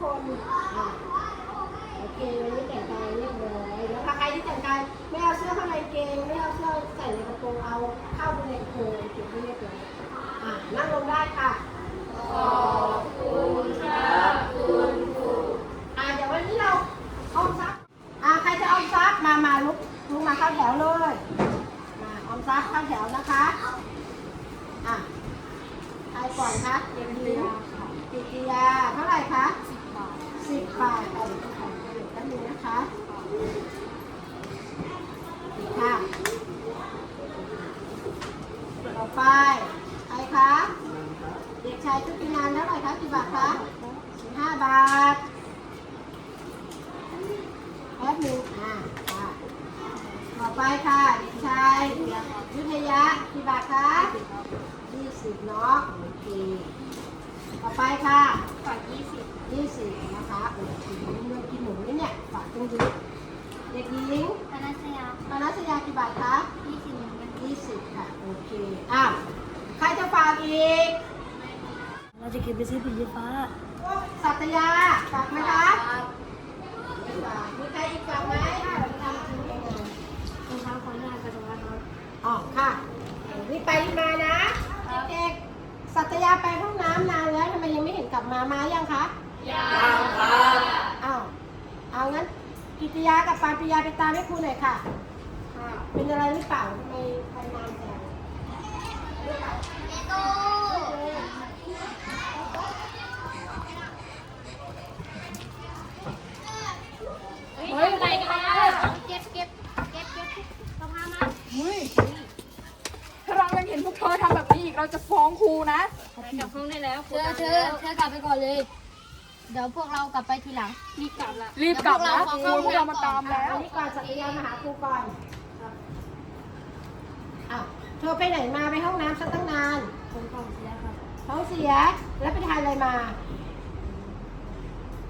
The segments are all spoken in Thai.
คนโอเควันนี้แต่งกายเรียบร้อยแล้วใครที่แต่งกายไม่เอาเสื้อข้างในเกงไม่เอาเสื้อใส่ในกระโปรงเอาเข้าไปในโคลงเก็บให้เรียบร้อยอะนั่งลงได้ค่ะขอบคุณครับคุณครูอะเดี๋ยววันนี้เราออมซัพอะใครจะออมซัพมามาลุกลุกมาเข้าแถวเลยมาออมซัพเข้าแถวนะคะอะใครก่อนคะเด็กดีกิติยา สิบบาทเอาเดี๋ยวของประโยชน์กันหนึ่งนะคะดีค่ะต่อไปใครคะเด็กชายชุตินานเท่าไหร่คะกี่บาทคะสิบห้าบาทแป๊บหนึงอ่าค่ะต่อไปค่ะเด็กชายยุทธยะกี่บาทคะยี่สิบเนาะโอเค ต่อไปค่ะฝากยี่สิบยี่สิบนะคะโอ้โหเมื่อกินหมูนี่เนี่ยฝากตรงนี้เด็กหญิงพนัสยาปนัสยากี่บาทคะยี่สิบเหมือนกันยี่สิบค่ะโอเคอ้าวใครจะฝากอีก เราจะเก็บไปซื้อปิ่นฟ้า สัตยาฝากไหมคะไม่ฝาก ลับมามายังคะยังครับอ้าวเอางั้นกิติยากับปานปิยาไปตามให้ครูหน่อยค่ะค่ะเป็นอะไรหรือเปล่าทำไมไปนานจังเฮ้ยอะไรกันเก็บเก็บเก็บเก็บเอาผ้ามา ถ้าเรายังเห็นพวกเธอทำแบบนี้อีกเราจะฟ้องครูนะ กลับห้องได้แล้วเธอเธอเธอกลับไปก่อนเลย เดี๋ยวพวกเรากลับไปทีหลัง รีบกลับละรีบกลับนะเดี๋ยวคพวกเรารูพวกเรามาตามแล้วอันนี้ก่อนสัตยามาหาครูก่อนอ้าวเธอไปไหนมาไปห้องน้ำซะตั้งนานผมกล่องเสียครับท้องเสียแล้วไปทานอะไรมา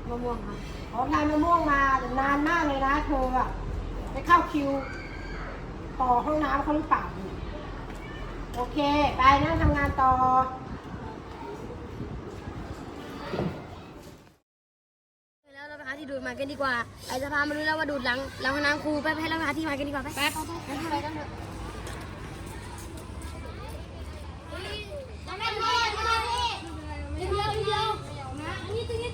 มะม่วงครับขอทานมะม่วงมาแต่นานมากเลยนะเธออะไปเข้าคิว ต่อห้องน้ำเขาหรือเปล่าเนี่ยโอเค ไปนั่งทำงานต่อ แล้วเราไปหาที่ดูด มากันดีกว่าไอจะพามาดูแล้วว่าดูดหลังหลังห้องน้ำครูไปไปให้เราหาที่มากันดีกว่าไปไปไปไปกันเถอะไม่ไม่ไม่เดียวเดียวนะอันนี้ตรงนี้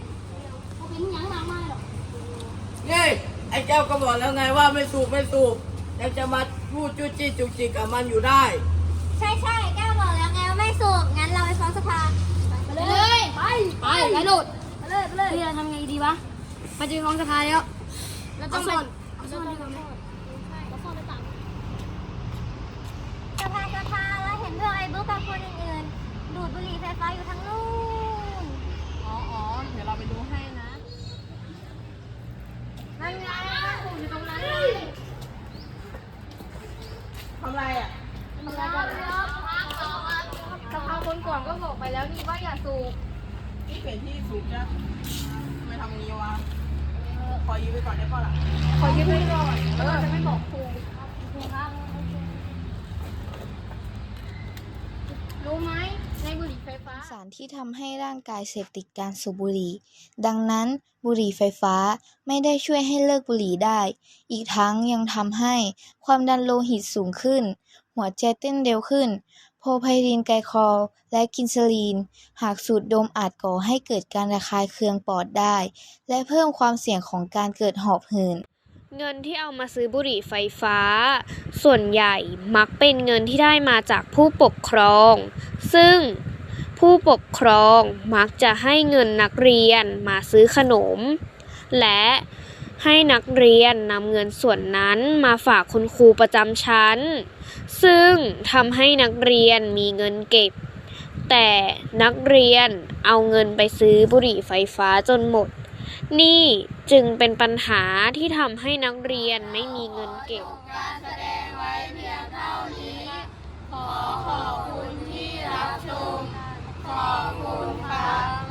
เขาเป็นยังมากมากหรอกนี่ไอ้เจ้าก็บอกแล้วไงว่าไม่สูบไม่สูบยังจะมาพูดจุ้จี้จุกจิกกับมันอยู่ได้ ใช่ใช่แก้วบอกแล้วไงว่าไม่สูบงั้นเราไปฟ้องสภาไปเลยไปไปไปหลดไปเลยไปเลยเราทำไงดีวะ มาจะไปฟ้องสภาแล้วเราต้องไปเอาซ่อนดีกว่าไหมเอาซ่อนไปต่างสภาสภาแล้วเห็นพวกไอ้บุ๊กกับคนอื่นๆ ดูดบุหรี่ไฟฟ้าอยู่ทั้งนู่นอ๋ออ๋อเดี๋ยวเราไปดูให้นะนั่นไงครูอยู่ตรงนั้นทำไรอะทำอะไรกันสภาคนก่อนก็บอกไปแล้วนี่ว่าอย่าสูบ นี่เปลี่ยนที่สูบจ้ะทำไมทำงี้วะขอยืมไปก่อนได้ป่ะล่ะขอยืมไว้ก่อนแล้วเราจะไม่บอกครูครูครับรู้ไหมในบุหรี่ไฟฟ้าสารที่ทำให้ร่างกายเสพติดการสูบบุหรี่ ดังนั้นบุหรี่ไฟฟ้าไม่ได้ช่วยให้เลิกบุหรี่ได้ อีกทั้งยังทำให้ความดันโลหิตสูงขึ้น หัวใจเต้นเร็วขึ้น โพไพรีนไกลคอลและกินซลีน หากสูดดมอาจก่อให้เกิดการระคายเคืองปอดได้ และเพิ่มความเสี่ยงของการเกิดหอบหืดเงินที่เอามาซื้อบุหรี่ไฟฟ้า ส่วนใหญ่มักเป็นเงินที่ได้มาจากผู้ปกครอง ซึ่งผู้ปกครองมักจะให้เงินนักเรียนมาซื้อขนม และให้นักเรียนนำเงินส่วนนั้นมาฝากคุณครูประจำชั้น ซึ่งทำให้นักเรียนมีเงินเก็บ แต่นักเรียนเอาเงินไปซื้อบุหรี่ไฟฟ้าจนหมด นี่จึงเป็นปัญหาที่ทำให้นักเรียนไม่มีเงินเก็บการแสดงไว้เพียงเท่านี้ ขอขอบคุณที่รับชม ขอบคุณครับ